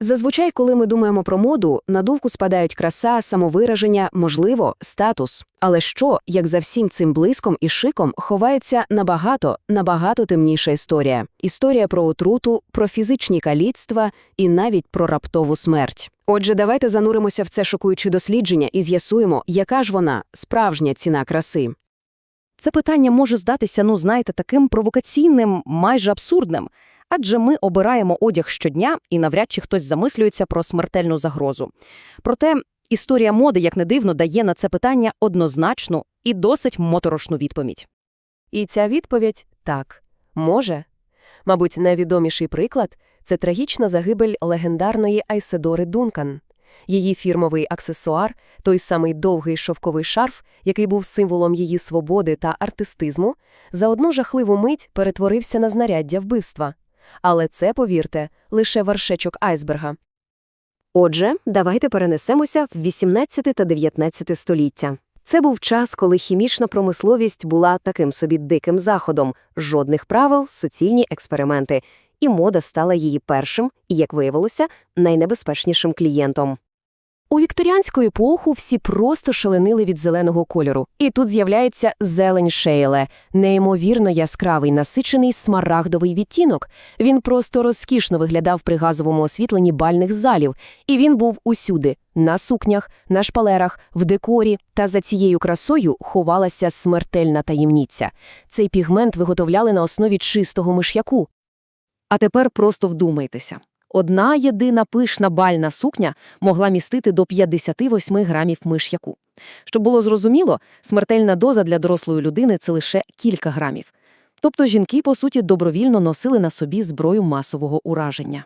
Зазвичай, коли ми думаємо про моду, на думку спадають краса, самовираження, можливо, статус. Але що, як за всім цим блиском і шиком, ховається набагато, набагато темніша історія. Історія про отруту, про фізичні каліцтва і навіть про раптову смерть. Отже, давайте зануримося в це шокуюче дослідження і з'ясуємо, яка ж вона, справжня ціна краси. Це питання може здатися, ну знаєте, таким провокаційним, майже абсурдним. Адже ми обираємо одяг щодня, і навряд чи хтось замислюється про смертельну загрозу. Проте історія моди, як не дивно, дає на це питання однозначну і досить моторошну відповідь. І ця відповідь так, може. Мабуть, найвідоміший приклад це трагічна загибель легендарної Айседори Дункан. Її фірмовий аксесуар, той самий довгий шовковий шарф, який був символом її свободи та артистизму, за одну жахливу мить перетворився на знаряддя вбивства. Але це, повірте, лише вершечок айсберга. Отже, давайте перенесемося в 18 та 19 століття. Це був час, коли хімічна промисловість була таким собі диким заходом, жодних правил, суцільні експерименти, і мода стала її першим і, як виявилося, найнебезпечнішим клієнтом. У вікторіанську епоху всі просто шаленили від зеленого кольору. І тут з'являється зелень шейле, неймовірно яскравий, насичений смарагдовий відтінок. Він просто розкішно виглядав при газовому освітленні бальних залів, і він був усюди – на сукнях, на шпалерах, в декорі, та за цією красою ховалася смертельна таємниця. Цей пігмент виготовляли на основі чистого миш'яку. А тепер просто вдумайтеся. Одна єдина пишна бальна сукня могла містити до 58 грамів миш'яку. Щоб було зрозуміло, смертельна доза для дорослої людини – це лише кілька грамів. Тобто жінки, по суті, добровільно носили на собі зброю масового ураження.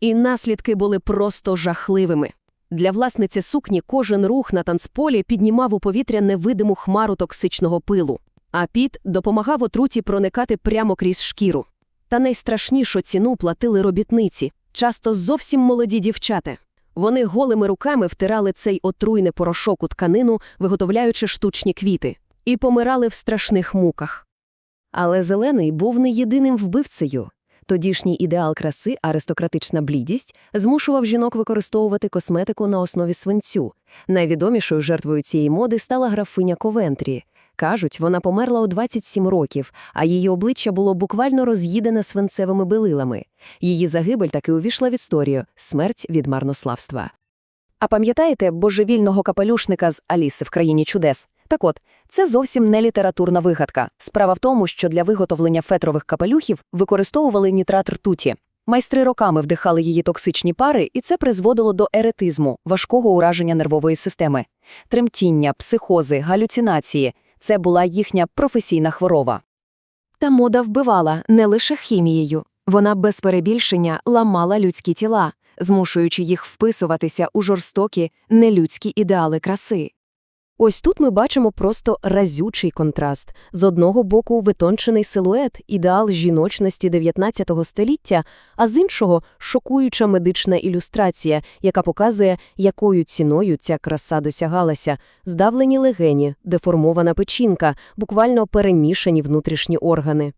І наслідки були просто жахливими. Для власниці сукні кожен рух на танцполі піднімав у повітря невидиму хмару токсичного пилу, а піт допомагав отруті проникати прямо крізь шкіру. Та найстрашнішу ціну платили робітниці, часто зовсім молоді дівчата. Вони голими руками втирали цей отруйний порошок у тканину, виготовляючи штучні квіти, і помирали в страшних муках. Але зелений був не єдиним вбивцею. Тодішній ідеал краси, аристократична блідість, змушував жінок використовувати косметику на основі свинцю. Найвідомішою жертвою цієї моди стала графиня Ковентрі. Кажуть, вона померла у 27 років, а її обличчя було буквально роз'їдене свинцевими белилами. Її загибель таки увійшла в історію – смерть від марнославства. А пам'ятаєте божевільного капелюшника з Аліси в країні чудес? Так от, це зовсім не літературна вигадка. Справа в тому, що для виготовлення фетрових капелюхів використовували нітрат ртуті. Майстри роками вдихали її токсичні пари, і це призводило до еретизму, важкого ураження нервової системи. Тремтіння, психози, галюцинації – це була їхня професійна хвороба. Та мода вбивала не лише хімією. Вона без перебільшення ламала людські тіла, змушуючи їх вписуватися у жорстокі, нелюдські ідеали краси. Ось тут ми бачимо просто разючий контраст. З одного боку витончений силует, ідеал жіночності 19 століття, а з іншого – шокуюча медична ілюстрація, яка показує, якою ціною ця краса досягалася. Здавлені легені, деформована печінка, буквально перемішані внутрішні органи.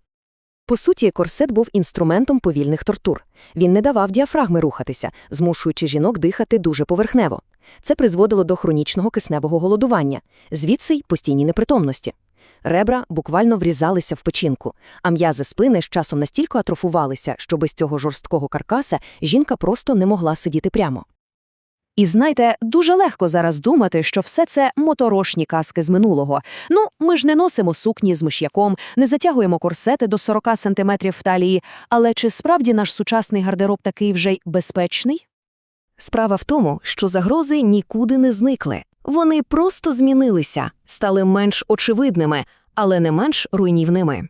По суті, корсет був інструментом повільних тортур. Він не давав діафрагми рухатися, змушуючи жінок дихати дуже поверхнево. Це призводило до хронічного кисневого голодування, звідси й постійній непритомності. Ребра буквально врізалися в печінку, а м'язи спини з часом настільки атрофувалися, що без цього жорсткого каркаса жінка просто не могла сидіти прямо. І знайте, дуже легко зараз думати, що все це моторошні казки з минулого. Ну, ми ж не носимо сукні з миш'яком, не затягуємо корсети до 40 сантиметрів в талії, але чи справді наш сучасний гардероб такий вже й безпечний? Справа в тому, що загрози нікуди не зникли. Вони просто змінилися, стали менш очевидними, але не менш руйнівними.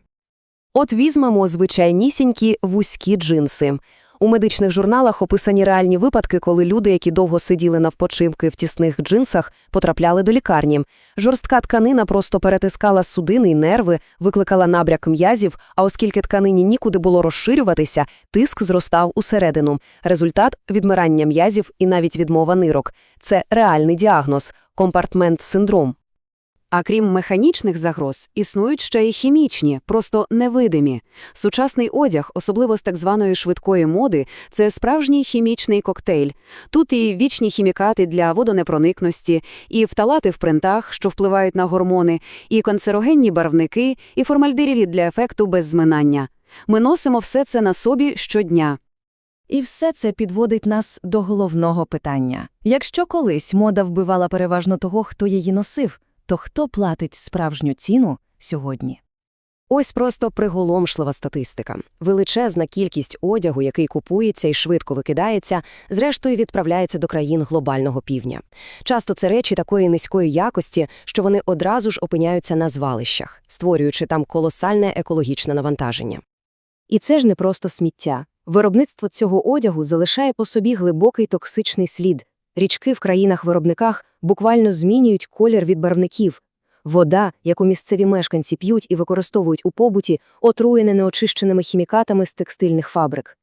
От візьмемо звичайнісінькі вузькі джинси. У медичних журналах описані реальні випадки, коли люди, які довго сиділи навпочинки в тісних джинсах, потрапляли до лікарні. Жорстка тканина просто перетискала судини й нерви, викликала набряк м'язів, а оскільки тканині нікуди було розширюватися, тиск зростав усередину. Результат – відмирання м'язів і навіть відмова нирок. Це реальний діагноз – компартмент-синдром. А крім механічних загроз, існують ще й хімічні, просто невидимі. Сучасний одяг, особливо з так званої швидкої моди, це справжній хімічний коктейль. Тут і вічні хімікати для водонепроникності, і фталати в принтах, що впливають на гормони, і канцерогенні барвники, і формальдеріві для ефекту без зминання. Ми носимо все це на собі щодня. І все це підводить нас до головного питання. Якщо колись мода вбивала переважно того, хто її носив, то хто платить справжню ціну сьогодні? Ось просто приголомшлива статистика. Величезна кількість одягу, який купується і швидко викидається, зрештою відправляється до країн глобального півдня. Часто це речі такої низької якості, що вони одразу ж опиняються на звалищах, створюючи там колосальне екологічне навантаження. І це ж не просто сміття. Виробництво цього одягу залишає по собі глибокий токсичний слід. Річки в країнах-виробниках буквально змінюють колір від барвників. Вода, яку місцеві мешканці п'ють і використовують у побуті, отруєна неочищеними хімікатами з текстильних фабрик.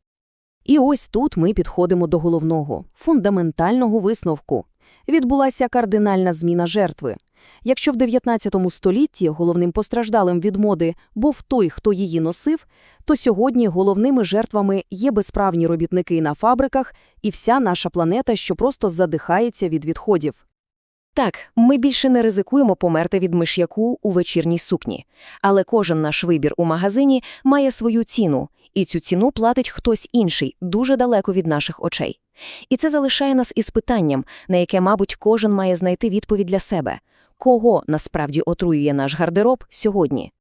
І ось тут ми підходимо до головного, фундаментального висновку. Відбулася кардинальна зміна жертви. Якщо в 19 столітті головним постраждалим від моди був той, хто її носив, то сьогодні головними жертвами є безправні робітники на фабриках і вся наша планета, що просто задихається від відходів. Так, ми більше не ризикуємо померти від миш'яку у вечірній сукні. Але кожен наш вибір у магазині має свою ціну, і цю ціну платить хтось інший, дуже далеко від наших очей. І це залишає нас із питанням, на яке, мабуть, кожен має знайти відповідь для себе. Кого насправді отруює наш гардероб сьогодні?